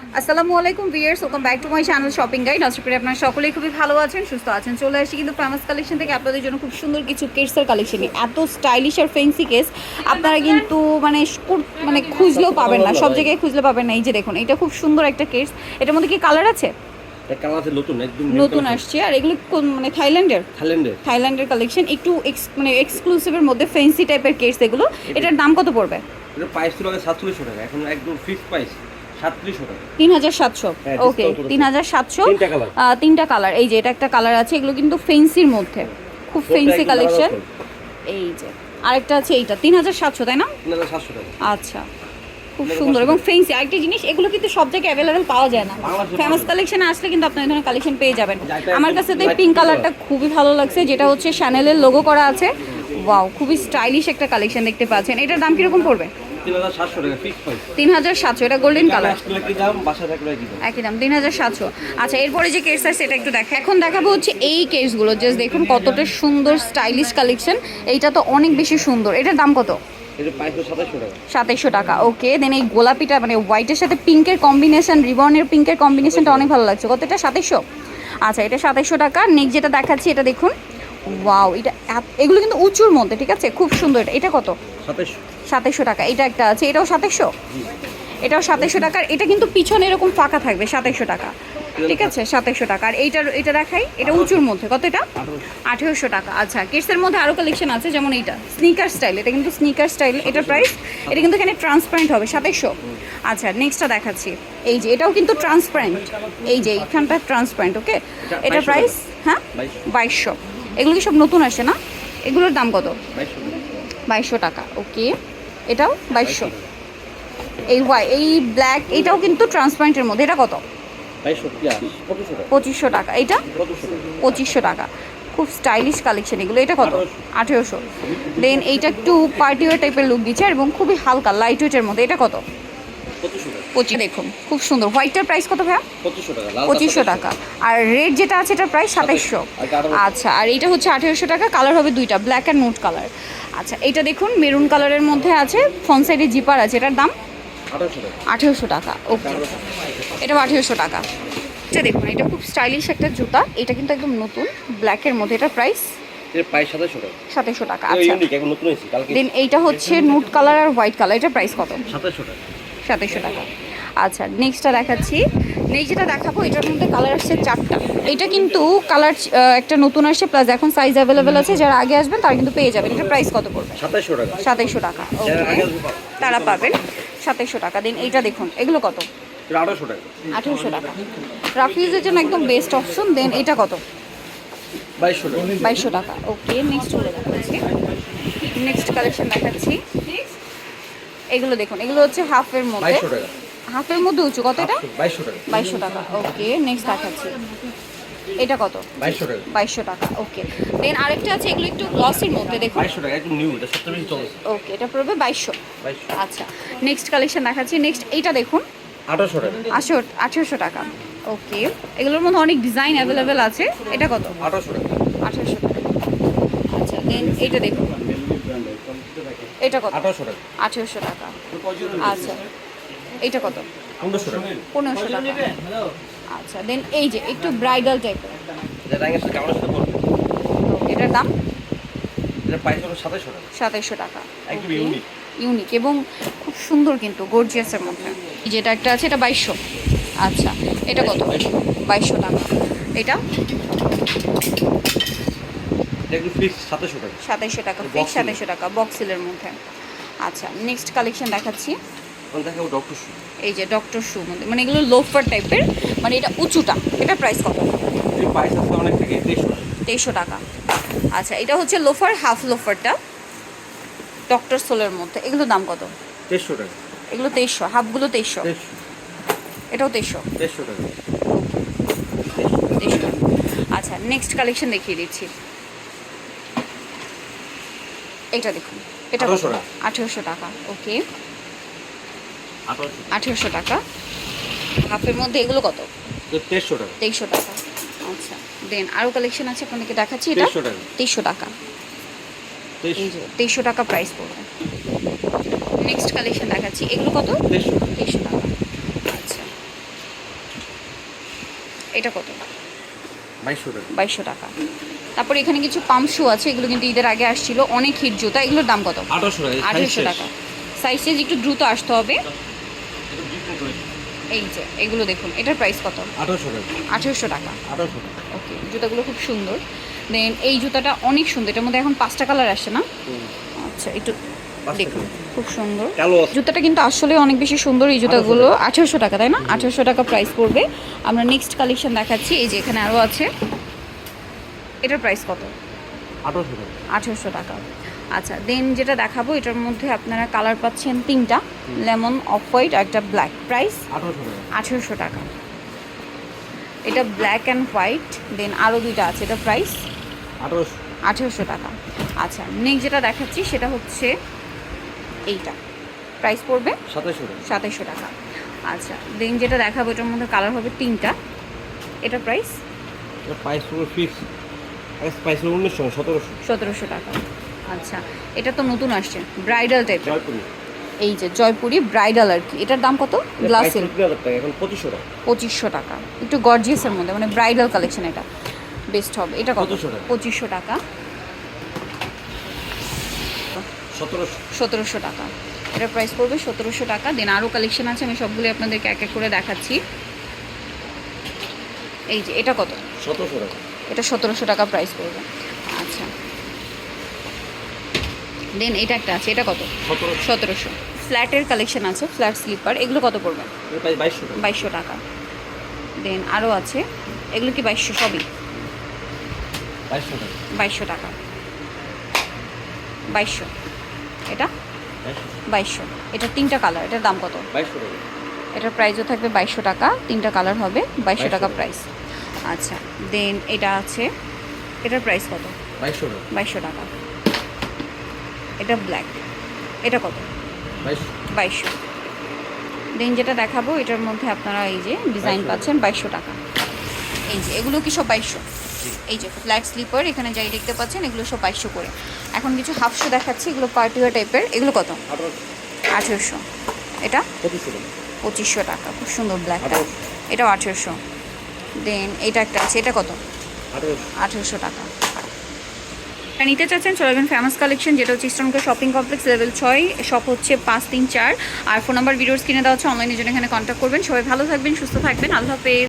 আসসালামু আলাইকুম viewers welcome back to my channel shopping guide আশা করি আপনারা সকলেই খুবই ভালো আছেন সুস্থ আছেন। চলে আসি কিন্তু ফেমাস কালেকশন থেকে আপনাদের জন্য খুব সুন্দর কিছু কেসের কালেকশন এত স্টাইলিশ আর ফেন্সি কেস আপনারা কিন্তু মানে মানে খুঁজলেও পাবেন না সব জায়গায় খুঁজলে পাবেন না। এই যে দেখুন এটা খুব সুন্দর একটা কেস। এটার মধ্যে কি কালার আছে? নতুন একদম নতুন আসছে। আর এগুলো কোন- মানে থাইল্যান্ডের? থাইল্যান্ডের। থাইল্যান্ডের কালেকশন একটু মানে এক্সক্লুসিভের মধ্যে ফেন্সি টাইপের কেস এগুলো। এটার দাম কত পড়বে? এটা প্রাইস ছিল আগে সাতচল্লিশশো টাকা এখন একদম ফিক্সড প্রাইস তিন হাজার। সাতশো। ওকে তিন হাজার সাতশো। তিনটা কালার এই যে এটা একটা কালার আছে এগুলো কিন্তু ফেন্সির মধ্যে। খুব ফেন্সি কালেকশন এই যে আরেকটা আছে এইটা তিন হাজার সাতশো তাই না? আচ্ছা খুব সুন্দর এবং ফেন্সি আরেকটা জিনিস এগুলো কিন্তু সব জায়গায় অ্যাভেলেবেল পাওয়া যায় না। ফেমাস কালেকশনে আসলে কিন্তু আপনার এই ধরনের কালেকশন পেয়ে যাবেন। আমার কাছে তো এই পিঙ্ক কালারটা খুবই ভালো লাগছে যেটা হচ্ছে শ্যানেলের লোগো করা আছে। ওয়াও খুবই স্টাইলিশ একটা কালেকশন দেখতে পাচ্ছেন। এটার দাম কীরকম পড়বে? তিন হাজার সাতশো এটা গোল্ডেন কালার একই দাম তিন হাজার সাতশো। আচ্ছা এরপরে যে কেস আছে সেটা একটু দেখা। এখন দেখাবো হচ্ছে এই কেসগুলো জাস্ট দেখুন কতটা সুন্দর স্টাইলিশ কালেকশন এইটা তো অনেক বেশি সুন্দর। এটার দাম কত? টাকা। সাতাইশশো টাকা। ওকে দেন এই গোলাপিটা মানে হোয়াইটের সাথে পিঙ্কের কম্বিনেশন রিবনের পিঙ্কের কম্বিনেশনটা অনেক ভালো লাগছে। কত এটা সাতাইশশো। আচ্ছা এটা সাতাইশশো টাকা। নেক্সট যেটা দেখাচ্ছি এটা দেখুন। ওয়াও এটা এগুলো কিন্তু উঁচুর মধ্যে ঠিক আছে? খুব সুন্দর এটা। এটা কত? সাতাইশশো। টাকা এটা একটা আছে এটাও সাতাইশশো? এটাও সাতাইশশো টাকার এটা কিন্তু পিছনে এরকম ফাঁকা থাকবে সাতাইশশো টাকা। ঠিক আছে সাতাইশশো টাকা আর এইটার এটা দেখাই এটা উঁচুর মধ্যে কত এটা? আঠেরোশো। টাকা আচ্ছা কেসের মধ্যে আরও কালেকশন আছে যেমন এইটা স্নিকার স্টাইল এটা কিন্তু স্নিকার স্টাইল এটার প্রাইস এটা কিন্তু এখানে ট্রান্সপারেন্ট হবে সাতাইশশো। আচ্ছা নেক্সটটা দেখাচ্ছি এই যে এটাও কিন্তু ট্রান্সপারেন্ট এই যে এইখানটা ট্রান্সপারেন্ট ওকে এটার প্রাইস হ্যাঁ। বাইশশো। এগুলো কি সব নতুন আসে না? এগুলোর দাম কত? বাইশশো টাকা ওকে এটাও বাইশশো। এই হোয়াই এই ব্ল্যাক এটাও কিন্তু ট্রান্সপারেন্টের মধ্যে এটা কত? পঁচিশশো টাকা। এটা পঁচিশশো টাকা খুব স্টাইলিশ কালেকশন এগুলো এটা কত? আঠেরোশো। দেন এইটা একটু পার্টিওয়ার টাইপের লুক দিচ্ছে এবং খুবই হালকা লাইট ওয়েটের মধ্যে এটা কত? পঁচিশ দেখুন খুব সুন্দর। হোয়াইটটার প্রাইস কত ভাইয়া? পঁচিশশো টাকা আর রেড যেটা আছে এটার প্রাইস সাতাইশশো। এটা আচ্ছা আর এইটা হচ্ছে আঠেরোশো টাকা কালার হবে দুইটা ব্ল্যাক অ্যান্ড নোট কালার আচ্ছা এইটা দেখুন মেরুন কালারের মধ্যে আছে ফ্রন্ট সাইডে জিপার আছে এটার দাম? আঠেরোশো টাকা। ওকে এটাও আঠেরোশো টাকা। এটা দেখুন এটা খুব স্টাইলিশ একটা জুতা এটা কিন্তু একদম নতুন ব্ল্যাকের মধ্যে এটা প্রাইস সাতাশশো টাকা। এটা আচ্ছা। দেন এইটা হচ্ছে নুট কালার আর হোয়াইট কালার এটা প্রাইস কত? সাতাশশো টাকা। সাতাইশশো টাকা। আচ্ছা নেক্সটটা দেখাচ্ছি। নেক্সট যেটা দেখাবো এটার মধ্যে কালার আসছে চারটা। এটা কিন্তু কালার একটা নতুন আসছে প্লাস এখন সাইজ অ্যাভেলেবেল আছে। যারা আগে আসবেন তারা কিন্তু পেয়ে যাবেন। এটা প্রাইস কত পড়বে? সাতাশশো টাকা। সাতাইশশো টাকা। তারা পাবেন সাতাইশশো টাকা। দিন এইটা দেখুন এগুলো কত? আঠারোশো টাকা। আঠেরোশো টাকা। রাফিউজের জন্য একদম বেস্ট অপশন দেন এটা কত? বাইশশো টাকা। ওকে নেক্সট চলে নেক্সট কালেকশন দেখাচ্ছি। এগুলো দেখুন এগুলো হচ্ছে হাফের মধ্যে। হাফের মধ্যে উঁচু কত এটা? বাইশশো টাকা। বাইশশো টাকা ওকে নেক্সট দেখাচ্ছি। এটা কত? বাইশশো টাকা। বাইশশো টাকা ওকে। দেন আরেকটা আছে এগুলো একটু গ্লসের মধ্যে দেখুন। বাইশশো টাকা একদম নিউ এটা সবচেয়ে ওকে এটা পড়বে বাইশশো। আচ্ছা নেক্সট কালেকশন দেখাচ্ছি। নেক্সট এইটা দেখুন। আঠারোশো টাকা। আশো আঠেরোশো টাকা ওকে। এগুলোর মধ্যে অনেক ডিজাইন অ্যাভেলেবেল আছে। এটা কত? আঠারোশো টাকা। আঠারোশো টাকা। আচ্ছা দেন এইটা দেখুন। এটা কত? আঠারোশো টাকা। আঠেরোশো টাকা। আচ্ছা। এইটা কত? পনেরোশো টাকা। পনেরোশো টাকা। আচ্ছা দেন এই যে একটু ব্রাইডাল টাইপের এটা এটার দাম? এটা সাতাইশশো টাকা। ইউনিক এবং খুব সুন্দর কিন্তু গর্জিয়াসের মধ্যে। যেটা একটা আছে এটা বাইশশো। আচ্ছা এটা কত? বাইশশো টাকা। এটা? একটু ফিক্স সাতাশশো টাকা। সাতাইশশো টাকা Box ফিক্স seal। সাতাইশশো টাকা বক্সিলের মধ্যে। আচ্ছা নেক্সট কালেকশন দেখাচ্ছি। দেখাবো ডক্টর শু এই যে ডক্টর শু মধ্যে মানে এগুলো লোফার টাইপের মানে এটা উঁচুটা এটা প্রাইস কত? এই প্রাইস আছে অনেক থেকে তেইশশো টাকা। আচ্ছা এটা হচ্ছে লোফার হাফ লোফারটা ডক্টর সোলের মধ্যে এগুলো দাম কত? তেইশশো টাকা। এগুলো তেইশশো হাফগুলো তেইশশো তেইশশো এটাও তেইশশো তেইশশো টাকা। তেইশশো আচ্ছা নেক্সট কালেকশন দেখিয়ে দিচ্ছি। এটা দেখুন। এটা আঠেরোশো টাকা। ওকে। আঠেরোশো টাকা। হাফের মধ্যে এগুলো কত? তেইশশো টাকা। তেইশশো টাকা। আচ্ছা দেন আরও কালেকশন আছে আপনাকে দেখাচ্ছি এটা। তেইশশো টাকা। তেইশশো টাকা। প্রাইস পড়বে। নেক্সট কালেকশন দেখাচ্ছি। এগুলো কত? তেইশশো টাকা। আচ্ছা। এটা কত? বাইশশো টাকা। বাইশশো টাকা। তারপর এখানে কিছু পাম্প শু আছে এগুলো কিন্তু ঈদের আগে আসছিল। অনেক হিট জুতা এগুলোর দাম কত? আঠারোশো টাকা সাইজ সাইজ একটু দ্রুত আসতে হবে। এই যে এগুলো দেখুন এটার প্রাইস কত? আঠারোশো টাকা। ওকে জুতাগুলো খুব সুন্দর। দেন এই জুতাটা অনেক সুন্দর এটার মধ্যে এখন পাঁচটা কালার আসে না? আচ্ছা একটু দেখুন খুব সুন্দর। জুতাটা কিন্তু আসলে অনেক বেশি সুন্দর এই জুতাগুলো। আঠেরোশো টাকা তাই না? আঠারোশো টাকা প্রাইস পড়বে। আমরা নেক্সট কালেকশন দেখাচ্ছি এই যে এখানে আরও আছে। এটার প্রাইস কত? আঠারোশো টাকা। আচ্ছা দেন যেটা দেখাবো এটার মধ্যে আপনারা কালার পাচ্ছেন তিনটা লেমন অফ হোয়াইট আর একটা ব্ল্যাক প্রাইস আঠারোশো টাকা। এটা ব্ল্যাক অ্যান্ড হোয়াইট দেন আরও দুইটা আছে এটা প্রাইস আঠারোশো। টাকা। আচ্ছা নেক্সট যেটা দেখাচ্ছি সেটা হচ্ছে এইটা। প্রাইস পড়বে? সাতাশশো টাকা। সাতাইশশো টাকা। আচ্ছা দেন যেটা দেখাবো এটার মধ্যে কালার হবে তিনটা। এটা প্রাইস প্রাইস পুরো ফিক্স প্রাইস হলো উনিশশো সতেরোশো। সতেরোশো টাকা। আচ্ছা এটা তো নতুন আসছে ব্রাইডাল জয়পুরি। এই যে জয়পুরি ব্রাইডাল আর কি এটার দাম কত? গ্লাসের এখন পঁচিশশো টাকা। পঁচিশশো টাকা। একটু গর্জিয়াসের মধ্যে মানে ব্রাইডাল কালেকশন এটা। বেস্ট হবে। এটা কত? 2500 পঁচিশশো টাকা। সতেরোশো। সতেরোশো টাকা। এটার প্রাইস পড়বে সতেরোশো টাকা। দেন আরও কালেকশন আছে আমি সবগুলো আপনাদেরকে এক এক করে দেখাচ্ছি। এই যে এটা কত? সতেরোশো টাকা। এটা সতেরোশো টাকা প্রাইস পড়বে। আচ্ছা। দেন এটা একটা আছে এটা কত? সতেরোশো। ফ্ল্যাটের কালেকশন আছে ফ্ল্যাট স্লিপার এগুলো কত পড়বে? বাইশশো টাকা। দেন আরও আছে এগুলো কি বাইশশো? সবই? বাইশশো টাকা। বাইশশো এটা? বাইশশো। এটা তিনটা কালার এটার দাম কত? এটার প্রাইসও থাকবে বাইশশো টাকা তিনটা কালার হবে বাইশশো 2200 টাকা টাকা। প্রাইস আচ্ছা দেন এটা আছে এটার প্রাইস কত? বাইশশো টাকা। বাইশশো টাকা। এটা ব্ল্যাক এটা কত? বাইশশো। দেন যেটা দেখাবো এটার মধ্যে আপনারা এই যে ডিজাইন পাচ্ছেন বাইশশো টাকা। এই যে এগুলো কি সব বাইশশো? এই যে ফ্ল্যাট স্লিপার এখানে যাই দেখতে পাচ্ছেন এগুলো সব বাইশশো করে। এখন কিছু হাফশো দেখাচ্ছি এগুলো পার্টিওয়ার টাইপের এগুলো কত? আঠেরোশো। এটা? পঁচিশশো টাকা। খুব সুন্দর ব্ল্যাকটা এটাও আঠেরোশো। দেন এটা একটা আছে, এটা কত? আঠেরোশো টাকা। আর নিতে চাচ্ছেন চলে ফেমাস কালেকশন, যেটা হচ্ছে ইস্টর্নকে শপিং কমপ্লেক্স লেভেল ছয় শপ হচ্ছে পাঁচ তিন চার। আর ফোন নাম্বার ভিডিওস কিনে দেওয়া হচ্ছে অনলাইনে জন্য এখানে কন্ট্যাক্ট করবেন। সবাই ভালো থাকবেন, সুস্থ থাকবেন, আল্লাহ হাফেজ।